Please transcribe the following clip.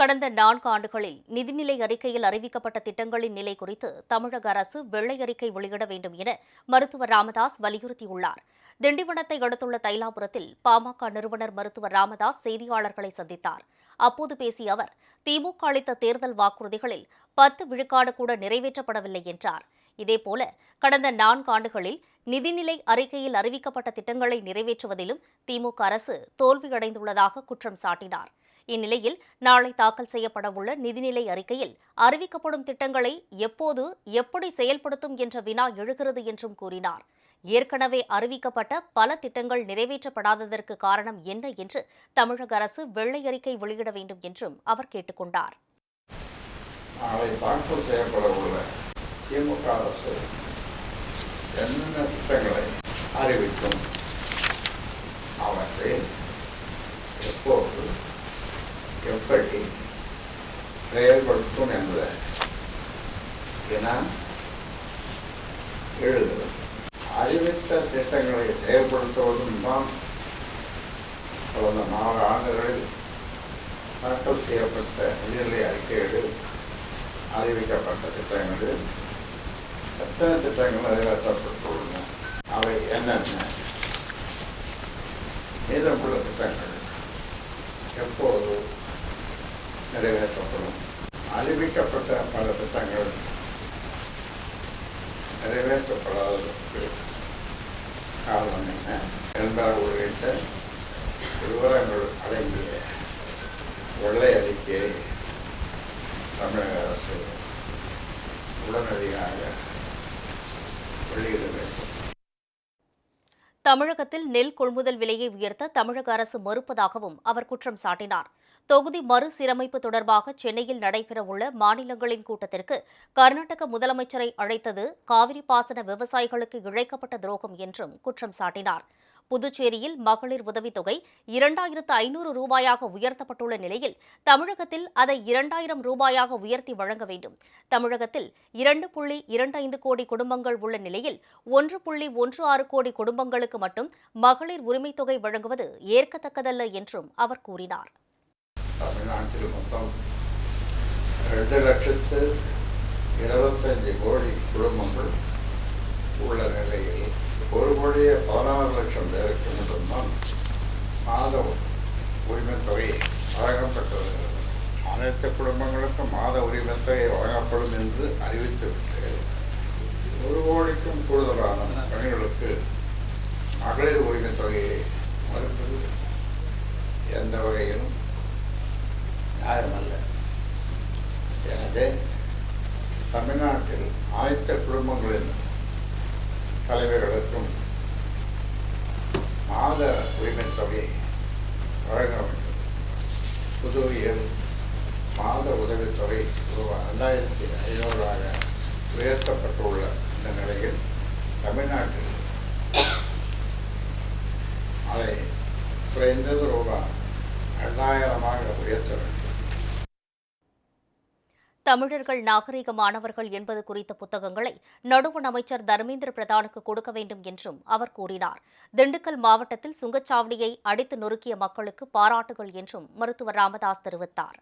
கடந்த நான்கு ஆண்டுகளில் நிதிநிலை அறிக்கையில் அறிவிக்கப்பட்ட திட்டங்களின் நிலை குறித்து தமிழக அரசு வெள்ளை அறிக்கை வெளியிட வேண்டும் என மருத்துவர் ராமதாஸ் வலியுறுத்தியுள்ளார். திண்டிவனத்தை அடுத்துள்ள தைலாபுரத்தில் பாமக நிறுவனர் மருத்துவர் ராமதாஸ் செய்தியாளர்களை சந்தித்தார். அப்போது பேசிய அவர் திமுக அளித்த தேர்தல் வாக்குறுதிகளில் பத்து விழுக்காடு கூட நிறைவேற்றப்படவில்லை என்றார். இதேபோல கடந்த நான்கு ஆண்டுகளில் நிதிநிலை அறிக்கையில் அறிவிக்கப்பட்ட திட்டங்களை நிறைவேற்றுவதிலும் திமுக அரசு தோல்வியடைந்துள்ளதாக குற்றம் சாட்டினார். இந்நிலையில் நாளை தாக்கல் செய்யப்படவுள்ள நிதிநிலை அறிக்கையில் அறிவிக்கப்படும் திட்டங்களை எப்போது எப்படி செயல்படுத்தும் என்ற வினா எழுகிறது என்றும் கூறினார். ஏற்கனவே அறிவிக்கப்பட்ட பல திட்டங்கள் நிறைவேற்றப்படாததற்கு காரணம் என்ன என்று தமிழக அரசு வெள்ளை அறிக்கை வெளியிட வேண்டும் என்றும் அவர் கேட்டுக்கொண்டார். நாளை தாக்கல் செய்யப்பட உள்ள திமுக அரசு என்னென்ன திட்டங்களை அறிவிக்கும் அவற்றை எப்போது எப்படி செயல்படுத்தும் என்பதை தினம் எழுதுகிறது அறிவித்த திட்டங்களை செயல்படுத்துவதும் தான் கடந்த நாலு ஆண்டுகளில் தாக்கல் செய்யப்பட்ட நிதிநிலை அறிக்கைகளில் அறிவிக்கப்பட்ட திட்டங்களில் எத்தனை திட்டங்கள் நிறைவேற்றப்பட்டுள்ளன அவை என்னென்ன மீதமுள்ள திட்டங்கள் எப்போது நிறைவேற்றப்படும். அறிவிக்கப்பட்ட பல திட்டங்கள் நிறைவேற்றப்படாததற்கு காரணம் என்ன என்பார் உள்ளிட்ட விவரங்கள் அடங்கிய வெள்ளை அறிக்கையை தமிழக அரசு உடனடியாக வெளியிட வேண்டும். தமிழகத்தில் நெல் கொள்முதல் விலையை உயர்த்த தமிழக அரசு மறுப்பதாகவும் அவர் குற்றம் சாட்டினார். தொகுதி மறுசீரமைப்பு தொடர்பாக சென்னையில் நடைபெறவுள்ள மாநிலங்களின் கூட்டத்திற்கு கர்நாடக முதலமைச்சரை அழைத்தது காவிரி பாசன விவசாயிகளுக்கு இழைக்கப்பட்ட துரோகம் என்றும் குற்றம் சாட்டினார். புதுச்சேரியில் மகளிர் உதவித்தொகை இரண்டாயிரத்து ஐநூறு ரூபாயாக உயர்த்தப்பட்டுள்ள நிலையில் தமிழகத்தில் அதை இரண்டாயிரம் ரூபாயாக உயர்த்தி வழங்க வேண்டும். தமிழகத்தில் இரண்டு புள்ளி இரண்டு ஐந்து கோடி குடும்பங்கள் உள்ள நிலையில் ஒன்று புள்ளி ஒன்று ஆறு கோடி குடும்பங்களுக்கு மட்டும் மகளிர் உரிமைத்தொகை வழங்குவது ஏற்கத்தக்கதல்ல என்றும் அவர் கூறினார். நாட்டில் மொத்தம் ரெண்டு லட்சத்து இருபத்தஞ்சு கோடி குடும்பங்கள் உள்ள நிலையில் ஒரு கோடியே பதினாறு லட்சம் பேருக்கு மட்டும்தான் மாத உரிமைத்தொகை வழங்கப்பட்டது அனைத்து குடும்பங்களுக்கும் மாத உரிமைத் தொகை வழங்கப்படும் என்று அறிவித்துவிட்டு ஒரு கோடிக்கும் கூடுதலான பெண்களுக்கு மகளிர் உரிமைத்தொகையை மறுப்பது எந்த வகையிலும் எனவே தமிழ்நாட்டில் அனைத்து குடும்பங்களின் தலைவர்களுக்கும் மாத உரிமைத் தொகை வழங்க வேண்டும். புதுவையில் மாத உதவித்தொகை ரூபாய் ரெண்டாயிரத்தி ஐநூறாக உயர்த்தப்பட்டுள்ள இந்த நிலையில் தமிழ்நாட்டில் அதை குறைந்தது ரூபாய் ரெண்டாயிரமாக உயர்த்த வேண்டும். தமிழர்கள் நாகரிகமானவர்கள் என்பது குறித்த புத்தகங்களை நடுவண் அமைச்சர் தர்மேந்திர பிரதானுக்கு கொடுக்க வேண்டும் என்றும் அவர் கூறினார். திண்டுக்கல் மாவட்டத்தில் சுங்கச்சாவடியை அடித்து நொறுக்கிய மக்களுக்கு பாராட்டுகள் என்றும் மருத்துவர் ராமதாஸ் தெரிவித்தார்.